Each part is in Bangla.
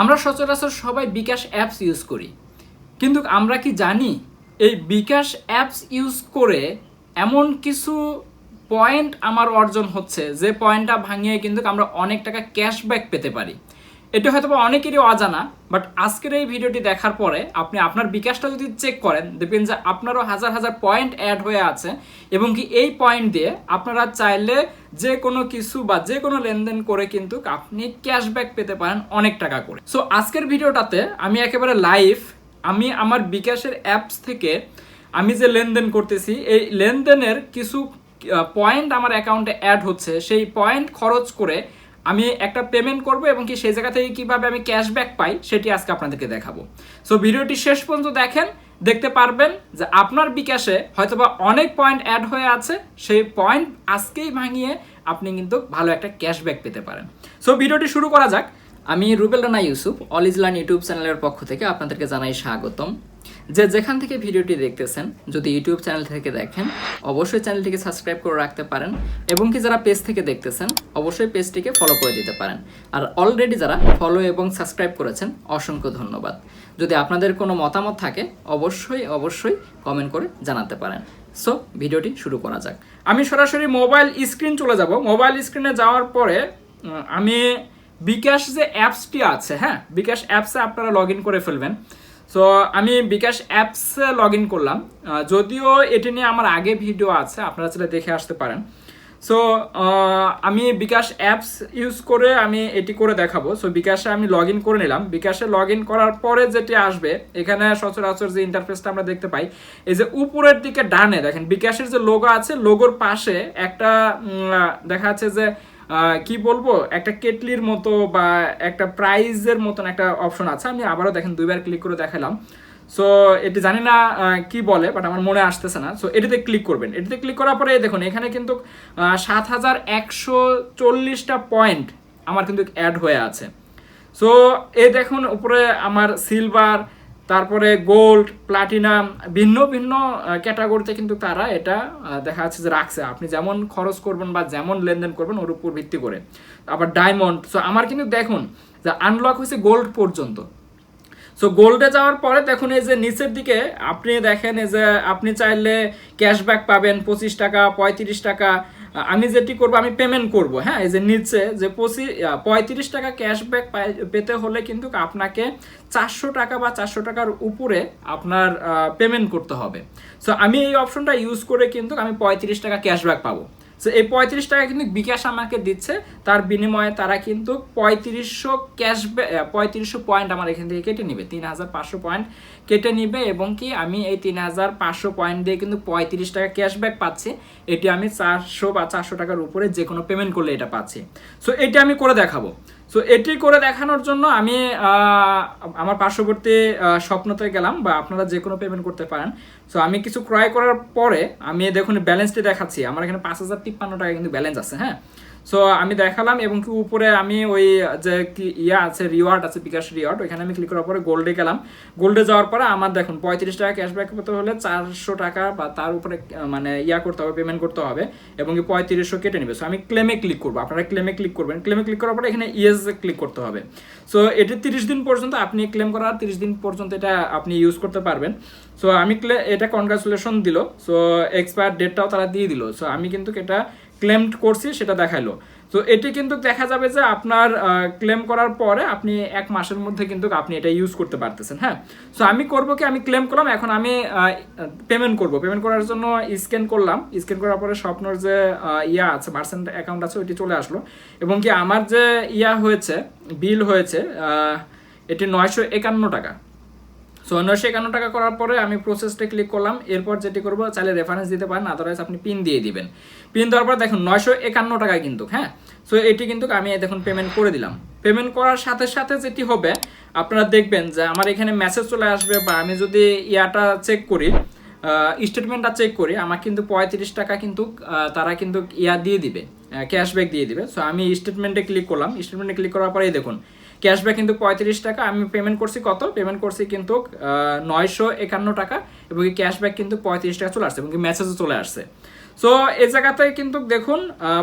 আমরা সচরাচর সবাই বিকাশ অ্যাপস ইউজ করি। কিন্তু আমরা কি জানি, এই বিকাশ অ্যাপস ইউজ করে এমন কিছু পয়েন্ট আমার অর্জন হচ্ছে, যে পয়েন্টটা ভাঙিয়ে কিন্তু আমরা অনেক টাকা ক্যাশব্যাক পেতে পারি। এটা হয়তো অনেকেরই অজানা বাট আজকের এই ভিডিওটি দেখার পরে আপনি আপনার বিকাশটা যদি চেক করেন, দেখবেন যে আপনারও হাজার হাজার পয়েন্ট অ্যাড হয়ে আছে এবং কি এই পয়েন্ট দিয়ে আপনারা চাইলে যে কোনো কিছু বা যে কোনো লেনদেন করে কিন্তু আপনি ক্যাশব্যাক পেতে পারেন অনেক টাকা করে। সো আজকের ভিডিওটাতে আমি একেবারে লাইভ আমি আমার বিকাশের অ্যাপস থেকে আমি যে লেনদেন করতেছি, এই লেনদেনের কিছু পয়েন্ট আমার অ্যাকাউন্টে অ্যাড হচ্ছে, সেই পয়েন্ট খরচ করে আমি একটা পেমেন্ট করব এবং কি সেই জায়গা থেকে কীভাবে আমি ক্যাশব্যাক পাই সেটি আজকে আপনাদেরকে দেখাবো। সো ভিডিওটি শেষ পর্যন্ত দেখেন, দেখতে পারবেন যে আপনার বিকাশে হয়তোবা অনেক পয়েন্ট অ্যাড হয়ে আছে, সেই পয়েন্ট আজকেই ভাঙিয়ে আপনি কিন্তু ভালো একটা ক্যাশব্যাক পেতে পারেন। সো ভিডিওটি শুরু করা যাক। আমি রুবেল রানা ইউসুফ অল ইজলান ইউটিউব চ্যানেলের পক্ষ থেকে আপনাদেরকে জানাই স্বাগতম। যে যেখান থেকে ভিডিওটি দেখতেছেন, যদি ইউটিউব চ্যানেল থেকে দেখেন, অবশ্যই চ্যানেলটিকে সাবস্ক্রাইব করে রাখতে পারেন এবং কি যারা পেজ থেকে দেখতেছেন, অবশ্যই পেজটিকে ফলো করে দিতে পারেন। আর অলরেডি যারা ফলো এবং সাবস্ক্রাইব করেছেন, অসংখ্য ধন্যবাদ। যদি আপনাদের কোনো মতামত থাকে, অবশ্যই অবশ্যই কমেন্ট করে জানাতে পারেন। সো ভিডিওটি শুরু করা যাক। আমি সরাসরি মোবাইল স্ক্রিন চলে যাব। মোবাইল স্ক্রিনে যাওয়ার পরে আমি বিকাশ যে অ্যাপসটি আছে হ্যাঁ? বিকাশ অ্যাপসে আপনারা লগ করে ফেলবেন। সো আমি বিকাশ অ্যাপসে লগ ইন করলাম। যদিও এটি নিয়ে আমার আগে ভিডিও আছে, আপনারা চাইলে দেখে আসতে পারেন। সো আমি বিকাশ অ্যাপস ইউজ করে আমি এটি করে দেখাবো। সো বিকাশে আমি লগ ইন করে নিলাম। বিকাশে লগ ইন করার পরে যেটি আসবে, এখানে সচরাচর যে ইন্টারফেসটা আমরা দেখতে পাই, এই যে উপরের দিকে ডানে, দেখেন বিকাশের যে লোগো আছে লোগোর পাশে একটা দেখা যাচ্ছে যে কি বলব? একটা কেটলির মতো বা একটা প্রাইজের মতন একটা অপশন আছে। আমি আবারও দেখেন দুইবার ক্লিক করে দেখালাম। সো এটি জানি না কি বলে বাট আমার মনে আসতেছে না। সো এটিতে ক্লিক করবেন। এটিতে ক্লিক করার পরে দেখুন, এখানে কিন্তু সাত হাজার একশো চল্লিশটা পয়েন্ট আমার কিন্তু অ্যাড হয়ে আছে। সো এ দেখুন, উপরে আমার সিলভার তারপরে গোল্ড প্লাটিনাম ভিন্ন ভিন্ন ক্যাটাগরিতে কিন্তু তারা এটা দেখা যাচ্ছে যে রাখছে। আপনি যেমন খরচ করবেন বা যেমন লেনদেন করবেন, ওর উপর ভিত্তি করে। আবার ডায়মন্ড সো আমার কিন্তু দেখুন যে আনলক হয়েছে গোল্ড পর্যন্ত। সো গোল্ডে যাওয়ার পরে দেখুন এই যে নিচের দিকে, আপনি দেখেন এই যে আপনি চাইলে ক্যাশব্যাক পাবেন পঁচিশ টাকা, পঁয়ত্রিশ টাকা আমি যেটি করব, আমি পেমেন্ট করব হ্যাঁ? এই যে নিচে যে পঁচিশ পঁয়ত্রিশ টাকা ক্যাশব্যাক পেতে হলে কিন্তু আপনাকে চারশো টাকা বা চারশো টাকার উপরে আপনার পেমেন্ট করতে হবে। সো আমি এই অপশনটা ইউজ করে কিন্তু আমি পঁয়ত্রিশ টাকা ক্যাশব্যাক পাবো। সো এই পঁয়ত্রিশ টাকা কিন্তু বিকাশ আমাকে দিচ্ছে। তার বিনিময়ে তারা কিন্তু পঁয়ত্রিশশো ক্যাশব্যাক পঁয়ত্রিশশো পয়েন্ট আমার এখান থেকে কেটে নিবে। তিন হাজার পাঁচশো পয়েন্ট কেটে নিবে এবং কি আমি এই তিন হাজার পাঁচশো পয়েন্ট দিয়ে কিন্তু পঁয়ত্রিশ টাকা ক্যাশব্যাক পাচ্ছি। এটি আমি চারশো বা চারশো টাকার উপরে যে কোনো পেমেন্ট করলে এটা পাচ্ছি। সো এটি আমি করে দেখাবো। সো এটি করে দেখানোর জন্য আমি আমার পার্শ্ববর্তী স্বপ্নতে গেলাম বা আপনারা যে কোনো পেমেন্ট করতে পারেন। সো আমি কিছু ক্রয় করার পরে আমি দেখুন ব্যালেন্সটি দেখাচ্ছি। আমার এখানে পাঁচ হাজার তিপ্পান্ন টাকা কিন্তু ব্যালেন্স আছে হ্যাঁ? সো আমি দেখালাম এবং কি উপরে আমি ওই যে কি ইয়া আছে রিওয়ার্ড আছে, বিকাশ রিওয়ার্ড ওইখানে আমি ক্লিক করার পরে গোল্ডে গেলাম। গোল্ডে যাওয়ার পরে আমার দেখুন, পঁয়ত্রিশ টাকা ক্যাশব্যাক পেতে হলে চারশো টাকা বা তার উপরে মানে ইয়া করতে হবে পেমেন্ট করতে হবে এবং কি পঁয়ত্রিশশো কেটে নেবে। সো আমি ক্লেমে ক্লিক করব। আপনারা ক্লেমে ক্লিক করবেন। ক্লেমে ক্লিক করার পরে এখানে ইয়েস ক্লিক করতে হবে। সো এটি তিরিশ দিন পর্যন্ত আপনি ক্লেম করার তিরিশ দিন পর্যন্ত এটা আপনি ইউজ করতে পারবেন। সো আমি এটা কনগ্রাচুলেশন দিল। সো এক্সপায়ার ডেটটাও তারা দিয়ে দিল। সো আমি কিন্তু এটা ক্লেম করছি, সেটা দেখাইলো। তো এটি কিন্তু দেখা যাবে যে আপনার ক্লেম করার পরে আপনি এক মাসের মধ্যে কিন্তু আপনি এটা ইউজ করতে পারতেছেন হ্যাঁ? সো আমি করব কি? আমি ক্লেম করলাম, এখন আমি পেমেন্ট করব। পেমেন্ট করার জন্য স্ক্যান করলাম। স্ক্যান করার পরে স্বপ্নর যে ইয়া আছে মার্চেন্ট অ্যাকাউন্ট আছে, ওইটি চলে আসলো। এবং কি আমার যে ইয়া হয়েছে বিল হয়েছে এটি নয়শো একান্ন টাকা। সো নয়শো একান্ন টাকা করার পরে আমি প্রসেসটা ক্লিক করলাম। এরপর যেটি করব, চাইলে রেফারেন্স দিতে পারেন আদারওয়াইজ আপনি পিন দিয়ে দিবেন। পিন দেওয়ার পর দেখুন, নয়শো একান্ন টাকা কিন্তু হ্যাঁ? সো এটি কিন্তু আমি দেখুন পেমেন্ট করে দিলাম। পেমেন্ট করার সাথে সাথে যেটি হবে, আপনারা দেখবেন যে আমার এখানে মেসেজ চলে আসবে বা আমি যদি ইয়াটা চেক করি স্টেটমেন্টটা চেক করি, আমার কিন্তু পঁয়ত্রিশ টাকা কিন্তু তারা কিন্তু ইয়া দিয়ে দিবে ক্যাশব্যাক দিয়ে দিবে। সো আমি স্টেটমেন্টে ক্লিক করলাম। স্টেটমেন্টে ক্লিক করার পরেই দেখুন ক্যাশব্যাক কিন্তু পঁয়ত্রিশ টাকা, আমি পেমেন্ট করছি কত? পেমেন্ট করছি কিন্তু নয়শো একান্ন টাকা, এবং ক্যাশব্যাক কিন্তু পঁয়ত্রিশ টাকা চলে আসছে, এবং মেসেজও চলে আসছে। সো এই জায়গাতে কিন্তু দেখুন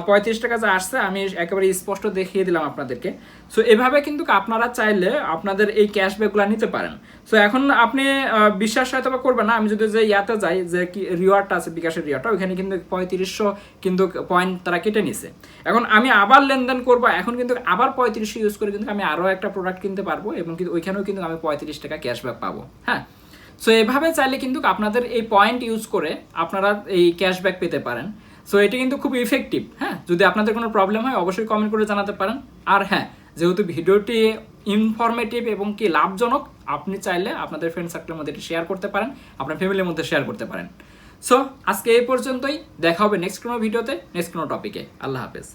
পঁয়ত্রিশ টাকা যা আসছে, আমি একেবারে স্পষ্ট দেখিয়ে দিলাম আপনাদেরকে। সো এভাবে কিন্তু আপনারা চাইলে আপনাদের এই ক্যাশব্যাকগুলো নিতে পারেন। সো এখন আপনি বিশ্বাস হয়তো বা করবেন না, আমি যদি যে ইয়াতে যাই, যে কি রিওয়ার্ডটা আছে, বিকাশের রিওয়ার্ডটা, ওইখানে কিন্তু পঁয়ত্রিশশো কিন্তু পয়েন্ট তারা কেটে নিছে। এখন আমি আবার লেনদেন করব, এখন কিন্তু আবার পঁয়ত্রিশশো ইউজ করে কিন্তু আমি আরও একটা প্রোডাক্ট কিনতে পারব এবং কিন্তু ওইখানেও কিন্তু আমি পঁয়ত্রিশ টাকা ক্যাশব্যাক পাবো হ্যাঁ? সো এভাবে চাইলে কিন্তু আপনাদের এই পয়েন্ট ইউজ করে আপনারা এই ক্যাশব্যাক পেতে পারেন। সো এটি কিন্তু খুব ইফেক্টিভ হ্যাঁ? যদি আপনাদের কোনো প্রবলেম হয়, অবশ্যই কমেন্ট করে জানাতে পারেন। আর হ্যাঁ যেহেতু ভিডিওটি ইনফরমেটিভ এবং কি লাভজনক, আপনি চাইলে আপনাদের ফ্রেন্ড সার্কেলের মধ্যে এটি শেয়ার করতে পারেন, আপনার ফ্যামিলির মধ্যে শেয়ার করতে পারেন। সো আজকে এই পর্যন্তই। দেখা হবে নেক্সট কোনো ভিডিওতে নেক্সট কোনো টপিকে আল্লাহ হাফেজ।